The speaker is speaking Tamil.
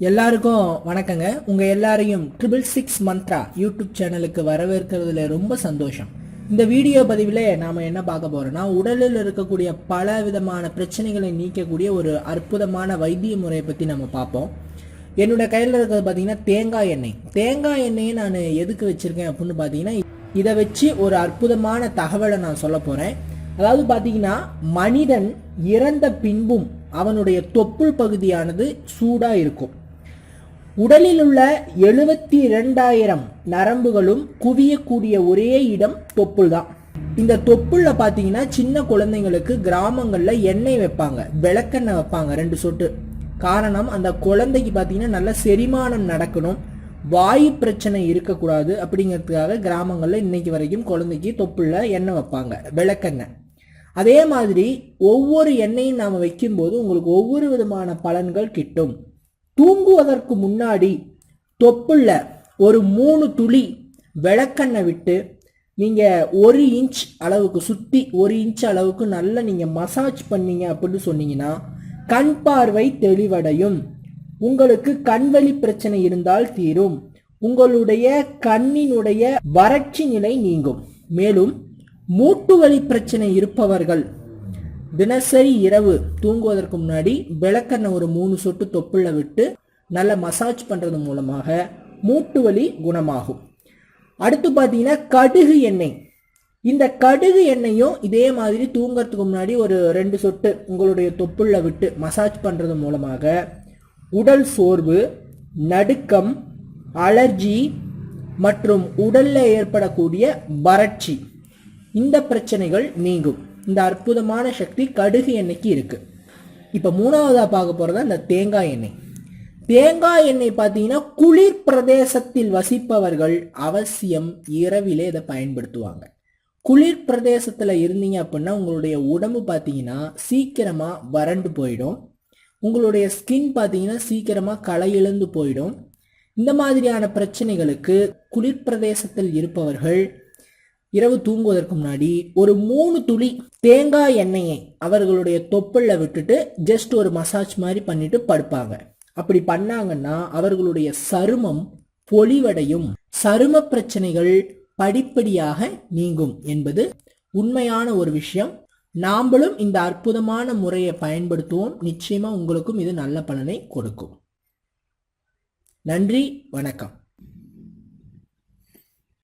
எல்லாருக்கும் வணக்கங்க. உங்கள் எல்லாரையும் ட்ரிபிள் சிக்ஸ் மந்த்ரா யூடியூப் சேனலுக்கு வரவேற்கிறதுல ரொம்ப சந்தோஷம். இந்த வீடியோ பதிவில் நாம் என்ன பார்க்க போகிறோன்னா உடலில் இருக்கக்கூடிய பல விதமான பிரச்சனைகளை நீக்கக்கூடிய ஒரு அற்புதமான வைத்திய முறையை பற்றி நம்ம பார்ப்போம். என்னோட கையில் இருக்கிறது பார்த்தீங்கன்னா தேங்காய் எண்ணெய். தேங்காய் எண்ணெயை நான் எதுக்கு வச்சுருக்கேன் அப்படின்னு பார்த்தீங்கன்னா இதை வச்சு ஒரு அற்புதமான தகவலை நான் சொல்ல போகிறேன் அதாவது பார்த்தீங்கன்னா மனிதன் இறந்த பின்பும் அவனுடைய தொப்புள் பகுதியானது சூடாக இருக்கும். உடலில் உள்ள எழுபத்தி இரண்டாயிரம் நரம்புகளும் குவியக்கூடிய ஒரே இடம் தொப்புள் தான் இந்த தொப்புள்ள பார்த்தீங்கன்னா சின்ன குழந்தைங்களுக்கு கிராமங்களில் எண்ணெய் வைப்பாங்க விளக்கெண்ணெய் வைப்பாங்க ரெண்டு சொட்டு. காரணம் அந்த குழந்தைக்கு பார்த்தீங்கன்னா நல்ல செரிமானம் நடக்கணும் வாயு பிரச்சனை இருக்கக்கூடாது அப்படிங்கிறதுக்காக கிராமங்களில் இன்னைக்கு வரைக்கும் குழந்தைக்கு தொப்புள்ள எண்ணெய் வைப்பாங்க விளக்கெண்ணெய். அதே மாதிரி ஒவ்வொரு எண்ணெயும் நாம் வைக்கும்போது உங்களுக்கு ஒவ்வொரு விதமான பலன்கள் கிட்டும். தூங்குவதற்கு முன்னாடி தொப்புள்ள ஒரு மூணு துளி விளக்கெண்ணெய் விட்டு நீங்கள் ஒரு இன்ச் அளவுக்கு சுற்றி ஒரு இன்ச் அளவுக்கு நல்லா நீங்கள் மசாஜ் பண்ணீங்க அப்படின்னு சொன்னீங்கன்னா கண் பார்வை தெளிவடையும். உங்களுக்கு கண்வலி பிரச்சனை இருந்தால் தீரும். உங்களுடைய கண்ணினுடைய வறட்சி நிலை நீங்கும். மேலும் மூட்டு வலி பிரச்சனை இருப்பவர்கள் தினசரி இரவு தூங்குவதற்கு முன்னாடி விளக்கெண்ணெய் ஒரு மூணு சொட்டு தொப்புள்ள விட்டு நல்ல மசாஜ் பண்ணுறது மூலமாக மூட்டு வலி குணமாகும். அடுத்து பார்த்தீங்கன்னா கடுகு எண்ணெய். இந்த கடுகு எண்ணெயும் இதே மாதிரி தூங்குறதுக்கு முன்னாடி ஒரு ரெண்டு சொட்டு உங்களுடைய தொப்புள்ள விட்டு மசாஜ் பண்ணுறது மூலமாக உடல் சோர்வு நடுக்கம் அலர்ஜி மற்றும் உடலில் ஏற்படக்கூடிய வறட்சி. இந்த பிரச்சனைகள் நீங்கும். இந்த அற்புதமான சக்தி கடுகு எண்ணெய்க்கு இருக்குது இப்போ மூணாவதாக பார்க்க போகிறது இந்த தேங்காய் எண்ணெய். தேங்காய் எண்ணெய் பார்த்தீங்கன்னா குளிர் பிரதேசத்தில் வசிப்பவர்கள் அவசியம் இரவிலே இதை பயன்படுத்துவாங்க. குளிர் பிரதேசத்தில் இருந்தீங்க அப்படின்னா உங்களுடைய உடம்பு பார்த்தீங்கன்னா சீக்கிரமாக வறண்டு போயிடும். உங்களுடைய ஸ்கின் பார்த்தீங்கன்னா சீக்கிரமாக களை இழந்து போயிடும். இந்த மாதிரியான பிரச்சனைகளுக்கு குளிர் பிரதேசத்தில் இருப்பவர்கள் இரவு தூங்குவதற்கு முன்னாடி ஒரு மூணு துளி தேங்காய் எண்ணெயை அவர்களுடைய தொப்புள்ள விட்டுட்டு ஜஸ்ட் ஒரு மசாஜ் மாதிரி பண்ணிட்டு படுப்பாங்க. அப்படி பண்ணாங்கன்னா அவர்களுடைய சருமம் பொலிவடையும். சரும பிரச்சனைகள் படிப்படியாக நீங்கும் என்பது உண்மையான ஒரு விஷயம். நாம்பளும் இந்த அற்புதமான முறையை பயன்படுத்துவோம். நிச்சயமா உங்களுக்கும் இது நல்ல பலனை கொடுக்கும். நன்றி வணக்கம்.